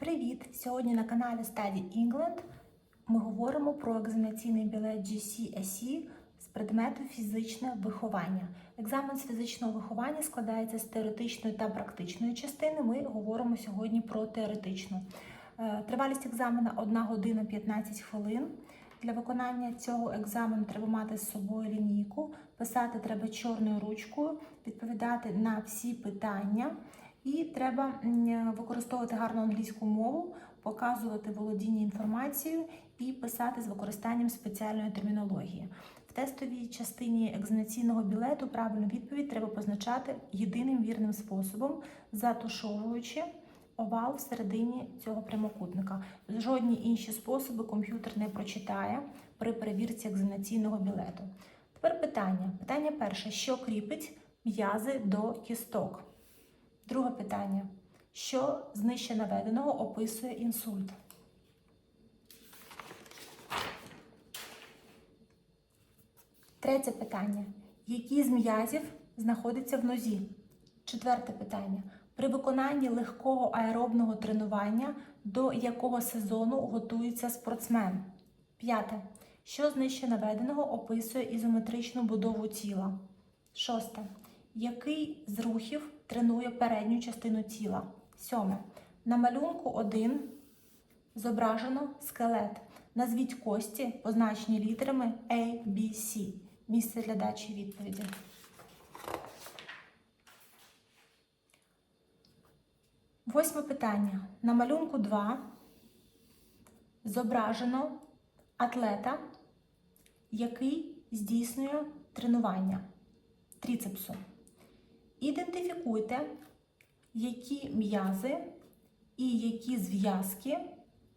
Привіт! Сьогодні на каналі Study England ми говоримо про екзаменаційний білет GCSE з предмету фізичне виховання. Екзамен з фізичного виховання складається з теоретичної та практичної частини. Ми говоримо сьогодні про теоретичну. Е, Тривалість екзамена 1 година 15 хвилин. Для виконання цього екзамену треба мати з собою лінійку, писати треба чорною ручкою, відповідати на всі питання. І треба використовувати гарну англійську мову, показувати володіння інформацією і писати з використанням спеціальної термінології. В тестовій частині екзаменаційного білету правильну відповідь треба позначати єдиним вірним способом, затушовуючи овал всередині цього прямокутника. Жодні інші способи комп'ютер не прочитає при перевірці екзаменаційного білету. Тепер питання. Питання перше: що кріпить м'язи до кісток? Друге питання. Що з нижче наведеного описує інсульт? Третє питання. Які з м'язів знаходяться в нозі? Четверте питання. При виконанні легкого аеробного тренування до якого сезону готується спортсмен? П'яте. Що з нижче наведеного описує ізометричну будову тіла? Шосте. Який з рухів тренує передню частину тіла? Сьоме. На малюнку 1 зображено скелет. Назвіть кості, позначені літерами A, B, C. Місце для дачі відповіді. Восьме питання. На малюнку 2 зображено атлета, який здійснює тренування тріцепсу. Ідентифікуйте, які м'язи і які зв'язки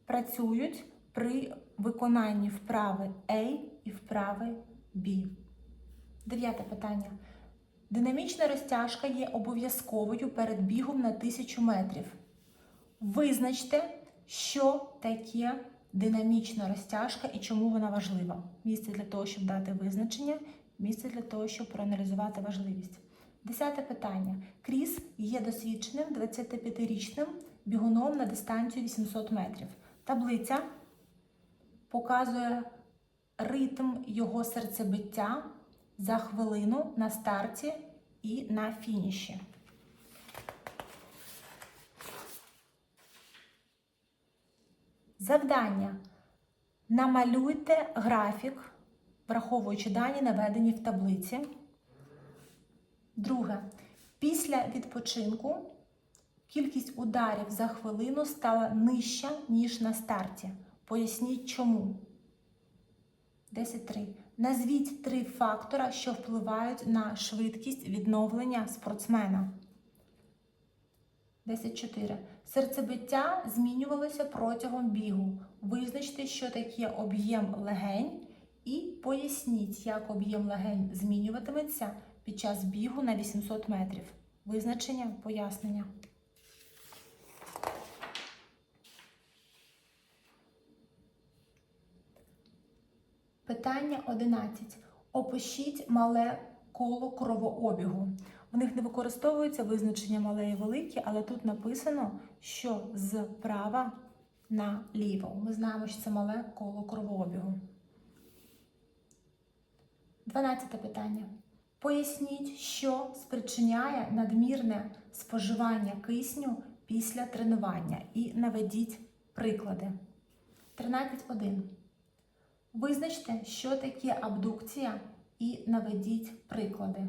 працюють при виконанні вправи A і вправи B. Дев'яте питання. Динамічна розтяжка є обов'язковою перед бігом на 1000 метрів. Визначте, що таке динамічна розтяжка і чому вона важлива. Місце для того, щоб дати визначення, місце для того, щоб проаналізувати важливість. Десяте питання. Кріс є досвідченим 25-річним бігуном на дистанцію 800 метрів. Таблиця показує ритм його серцебиття за хвилину на старті і на фініші. Завдання. Намалюйте графік, враховуючи дані, наведені в таблиці. Друге. Після відпочинку кількість ударів за хвилину стала нижча, ніж на старті. Поясніть чому. 10.3. Назвіть три фактора, що впливають на швидкість відновлення спортсмена. 10.4. Серцебиття змінювалося протягом бігу. Визначте, що таке об'єм легень, і поясніть, як об'єм легень змінюватиметься під час бігу на 800 метрів. Визначення, пояснення. Питання 11. Опишіть мале коло кровообігу. В них не використовується визначення мале і велике, але тут написано, що з права на ліво. Ми знаємо, що це мале коло кровообігу. 12 питання. Поясніть, що спричиняє надмірне споживання кисню після тренування і наведіть приклади. 13.1. Визначте, що таке абдукція, і наведіть приклади.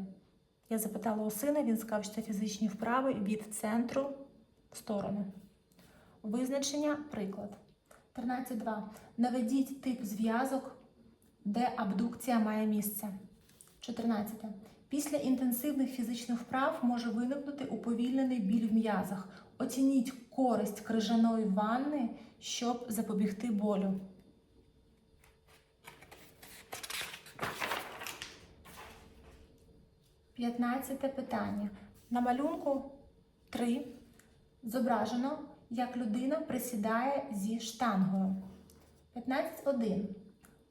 Я запитала у сина, він сказав, що це фізичні вправи від центру в сторону. Визначення приклад. 13.2. Наведіть тип зв'язок, де абдукція має місце. 14. Після інтенсивних фізичних вправ може виникнути уповільнений біль в м'язах. Оцініть користь крижаної ванни, щоб запобігти болю. 15 питання. На малюнку 3 зображено, як людина присідає зі штангою. 15.1.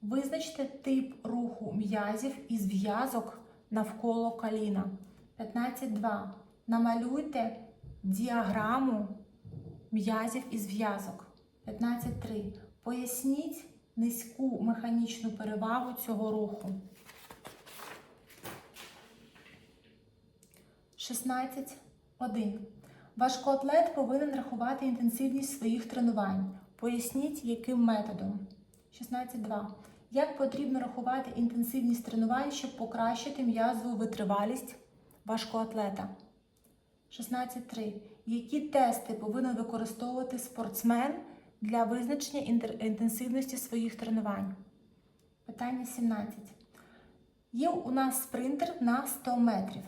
Визначте тип руху м'язів і зв'язок навколо коліна. 15.2. Намалюйте діаграму м'язів і зв'язок. 15.3. Поясніть низьку механічну перевагу цього руху. 16.1. Важкоатлет повинен рахувати інтенсивність своїх тренувань. Поясніть, яким методом. 16.2. Як потрібно рахувати інтенсивність тренувань, щоб покращити м'язову витривалість важкоатлета? 16.3. Які тести повинен використовувати спортсмен для визначення інтенсивності своїх тренувань? Питання 17. Є у нас спринтер на 100 метрів.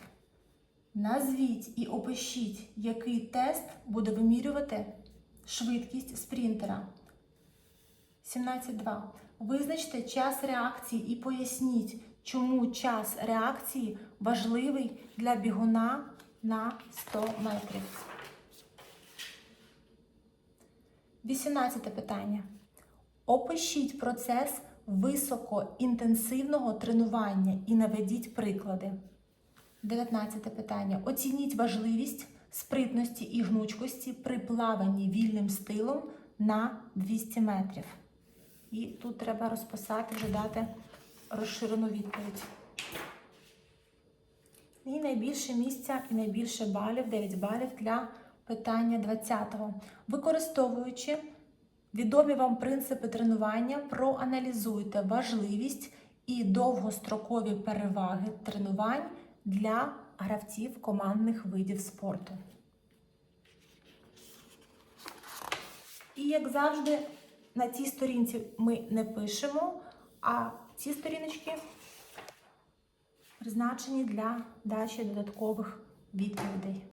Назвіть і опишіть, який тест буде вимірювати швидкість спринтера. 17.2. Визначте час реакції і поясніть, чому час реакції важливий для бігуна на 100 метрів. 18 питання. Опишіть процес високоінтенсивного тренування і наведіть приклади. 19 питання. Оцініть важливість спритності і гнучкості при плаванні вільним стилом на 200 метрів. І тут треба розписати, вже дати розширену відповідь. І найбільше місця і найбільше балів, 9 балів для питання 20-го. Використовуючи відомі вам принципи тренування, проаналізуйте важливість і довгострокові переваги тренувань для гравців командних видів спорту. І як завжди, на цій сторінці ми не пишемо, а ці сторіночки призначені для дачі додаткових відповідей.